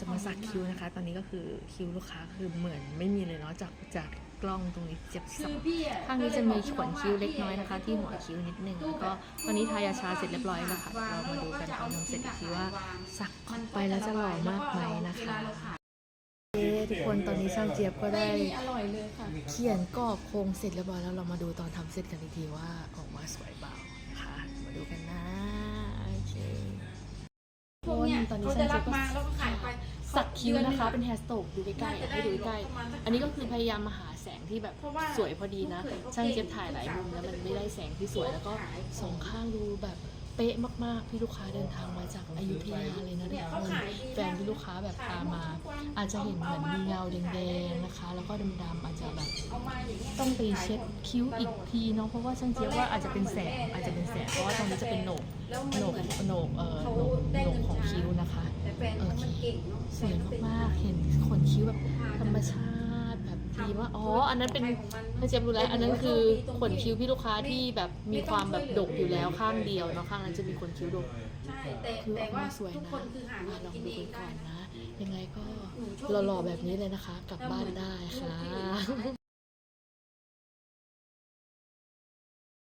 จะมาสักคิ้วนะคะ ตอนนี้ก็คือคิ้วลูกค้าคือเหมือนไม่มีเลยเนาะจากจากกล้องตรงนี้เจ็บสับข้างนี้จะมีขนคิ้วเล็กน้อยนะคะ ที่หัวคิ้วนิดนึงแล้วก็ตอนนี้ทายาชาเสร็จเรียบร้อยแล้วค่ะเรามาดูกันตอนทำเสร็จอีกทีว่าสักไปแล้วจะหล่อมากไหมนะคะทุกคนตอนนี้ช่างเจี๊ยบก็ได้เขียนกรอบโครงเสร็จเรียบร้อยแล้วเรามาดูตอนทำเสร็จกันอีกทีว่าออกมาสวยเปล่านะคะมาดูกันนะ ตอนนี้เขาฉัจะนรับก็มาแล้วก็ขายไปสักคิ้วนะคะ เป็นดือแฮร์สโตกดูใกล้ๆให้ดูใกล้ๆอันนี้ก็คือพยายามมาหาแสงที่แบบสวยพอดีนะช่างเจี๊ยบถ่ายหลายมุมแล้วมันไม่ได้แสงที่สวยแล้วก็สองข้างดูแบบเป๊ะมากๆ พี่ลูกค้าเดินทางมาจากอยุธยาเลยนะทุกคนแฟนที่ลูกค้าแบบพามา อาจจะเห็นเหมือนมีเงาแดงๆนะคะ แล้วก็ดำๆอาจจะแบบเอามาอย่างเงี้ยต้องไปเช็ดคิ้วอีกทีเนาะเพราะว่าช่างเจี๊ยบว่าอาจจะเป็นแสงอาจจะเป็นแสงเพราะว่าตรงนี้จะเป็นโหนกแล้วโหนกโหนกเอ่อโหนกโหนกของคิ้ว นะคะแต่แฟนเขามันเก่งเนาะสวยมากๆเห็นขนคิ้วแบบธรรมชาติแบบดีมากอ๋อ อันนั้นเป็นช่างเจี๊ยบรู้แล้ว อันนั้นคือขนคิ้วพี่ลูกค้าที่แบบมีความแบบดกอยู่แล้วข้างเดียวเนาะข้างนั้นจะมีขนคิ้วดกใช่แต่คืออแต่อกว่ามาสวยทุกนะคนคือหาเงิอะนลองกินดูเอกังนก่ได้อนนะนะยังไงก็หนูโชคหล่อๆแบบนี้เลยนะคะ กลับบ้านได้ค่ะ